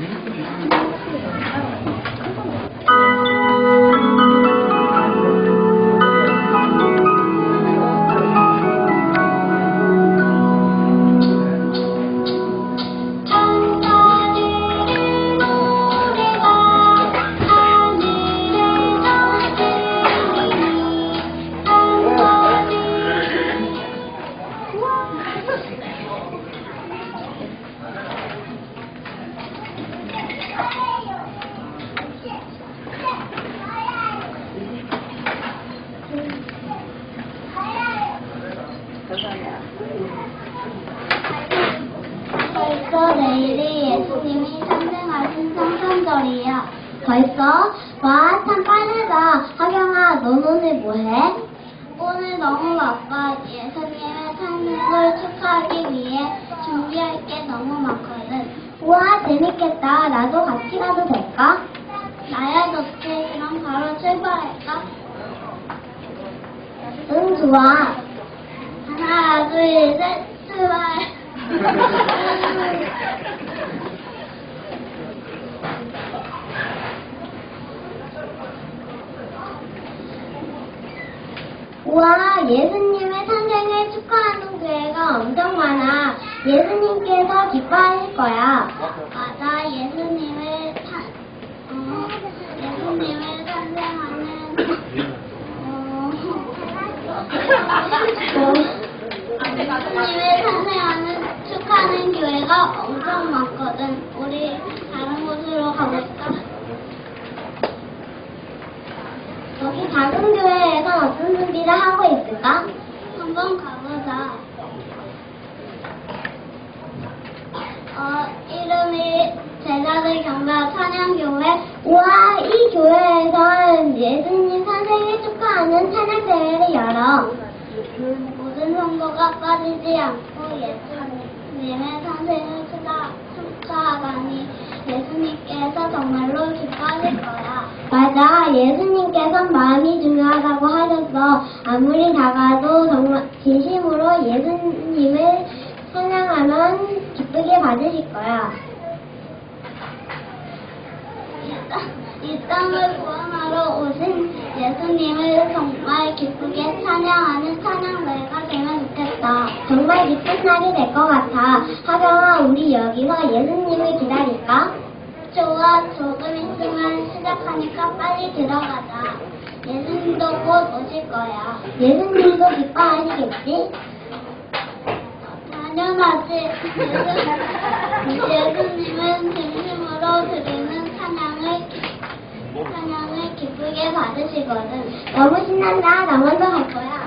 Mm-hmm. 벌써 내일이 예수님이 탄생하신 성탄절이야. 벌써? 와, 참 빠르다. 하경아, 넌 오늘 뭐해? 오늘 너무 바빠. 예수님의 탄생을 축하하기 위해 준비할 게 너무 많거든. 우와, 재밌겠다. 나도 같이 가도 될까? 나야 좋지. 그럼 바로 출발할까? 응, 좋아. 하나, 둘, 셋, 출발. 우와, 예수님의 탄생을 축하하는 교회가 엄청 많아. 예수님께서 기뻐하실 거야. 맞아, 예수님의 탄, 어, 예수님의 탄생하는, 어, 예수님의 탄생 축하하는 교회가 엄청 많거든. 우리 다른 곳으로 가볼까? 여기 작은 교회에서 어떤 준비를 하고 있을까? 한번 가보자. 어, 이름이 제자들 경배 찬양교회. 우와, 이 교회에선 예수님 탄생을 축하하는 찬양대회를 열어. 모든 성도가 빠지지 않고 예 수님의 탄생을 축하, 축하하다니 예수님께서 정말로 기뻐하실 거야. 맞아, 예수님께서 마음이 중요하다고 하셨어. 아무리 작아도 정말 진심으로 예수님을 찬양하면 기쁘게 받으실 거야. 이 땅을 구원하러 오신 예수님을 정말 기쁘게 찬양하는 찬양대회가 되면 좋겠다. 정말 기쁜 날이 될 것 같아. 하경아, 우리 여기서 예수님을 기다릴까? 좋아, 조금 있으면 시작하니까 빨리 들어가자. 예수님도 곧 오실 거야. 예수님도 기뻐하시겠지? 당연하지. 예수, 예수님은 진심으로 드리는 찬양을 찬양을 기쁘게 받으시거든. 너무 신난다. 나 먼저 갈 거야.